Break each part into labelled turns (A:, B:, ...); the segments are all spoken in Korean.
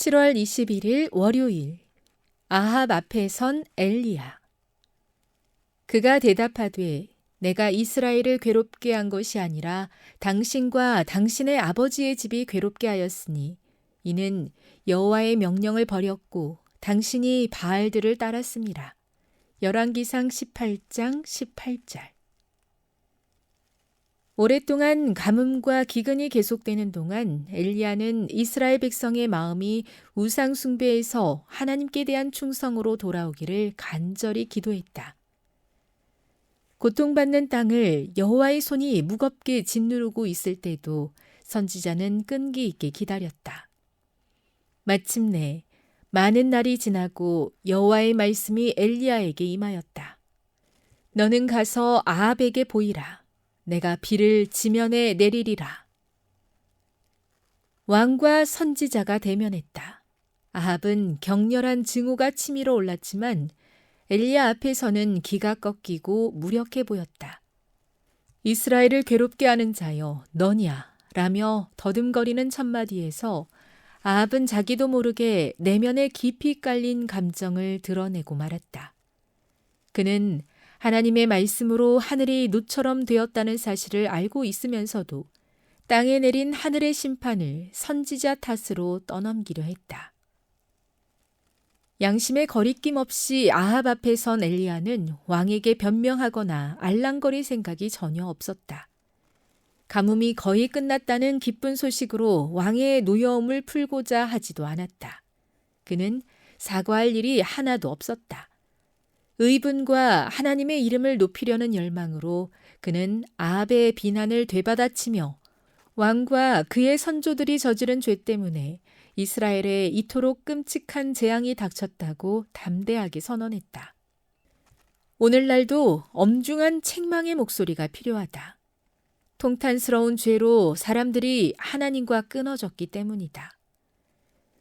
A: 7월 21일 월요일 아합 앞에 선 엘리야 그가 대답하되 내가 이스라엘을 괴롭게 한 것이 아니라 당신과 당신의 아버지의 집이 괴롭게 하였으니 이는 여호와의 명령을 버렸고 당신이 바알들을 따랐습니다. 열왕기상 18장 18절 오랫동안 가뭄과 기근이 계속되는 동안 엘리야는 이스라엘 백성의 마음이 우상 숭배에서 하나님께 대한 충성으로 돌아오기를 간절히 기도했다. 고통받는 땅을 여호와의 손이 무겁게 짓누르고 있을 때도 선지자는 끈기 있게 기다렸다. 마침내 많은 날이 지나고 여호와의 말씀이 엘리야에게 임하였다. 너는 가서 아합에게 보이라. 내가 비를 지면에 내리리라. 왕과 선지자가 대면했다. 아합은 격렬한 증오가 치밀어 올랐지만 엘리야 앞에서는 기가 꺾이고 무력해 보였다. 이스라엘을 괴롭게 하는 자여 너냐 라며 더듬거리는 첫마디에서 아합은 자기도 모르게 내면에 깊이 깔린 감정을 드러내고 말았다. 그는 하나님의 말씀으로 하늘이 노처럼 되었다는 사실을 알고 있으면서도 땅에 내린 하늘의 심판을 선지자 탓으로 떠넘기려 했다. 양심의 거리낌 없이 아합 앞에 선 엘리야는 왕에게 변명하거나 알랑거릴 생각이 전혀 없었다. 가뭄이 거의 끝났다는 기쁜 소식으로 왕의 노여움을 풀고자 하지도 않았다. 그는 사과할 일이 하나도 없었다. 의분과 하나님의 이름을 높이려는 열망으로 그는 아합의 비난을 되받아치며 왕과 그의 선조들이 저지른 죄 때문에 이스라엘에 이토록 끔찍한 재앙이 닥쳤다고 담대하게 선언했다. 오늘날도 엄중한 책망의 목소리가 필요하다. 통탄스러운 죄로 사람들이 하나님과 끊어졌기 때문이다.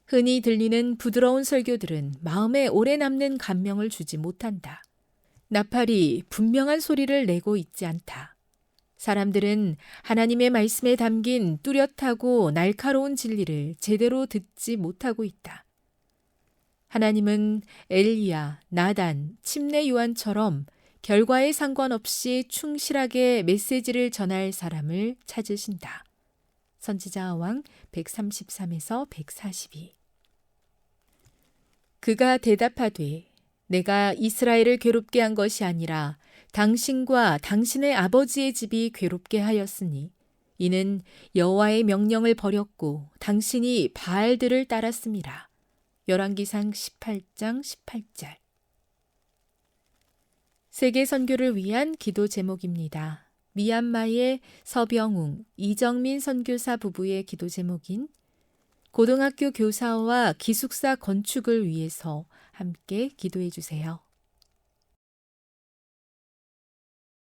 A: 흔히 들리는 부드러운 설교들은 마음에 오래 남는 감명을 주지 못한다. 나팔이 분명한 소리를 내고 있지 않다. 사람들은 하나님의 말씀에 담긴 뚜렷하고 날카로운 진리를 제대로 듣지 못하고 있다. 하나님은 엘리야, 나단, 침례 요한처럼 결과에 상관없이 충실하게 메시지를 전할 사람을 찾으신다. 선지자 왕 133에서 142 그가 대답하되 내가 이스라엘을 괴롭게 한 것이 아니라 당신과 당신의 아버지의 집이 괴롭게 하였으니 이는 여호와의 명령을 버렸고 당신이 바알들을 따랐습니다. 열왕기상 18장 18절 세계 선교를 위한 기도 제목입니다. 미얀마의 서병웅, 이정민 선교사 부부의 기도 제목인 고등학교 교사와 기숙사 건축을 위해서 함께 기도해 주세요.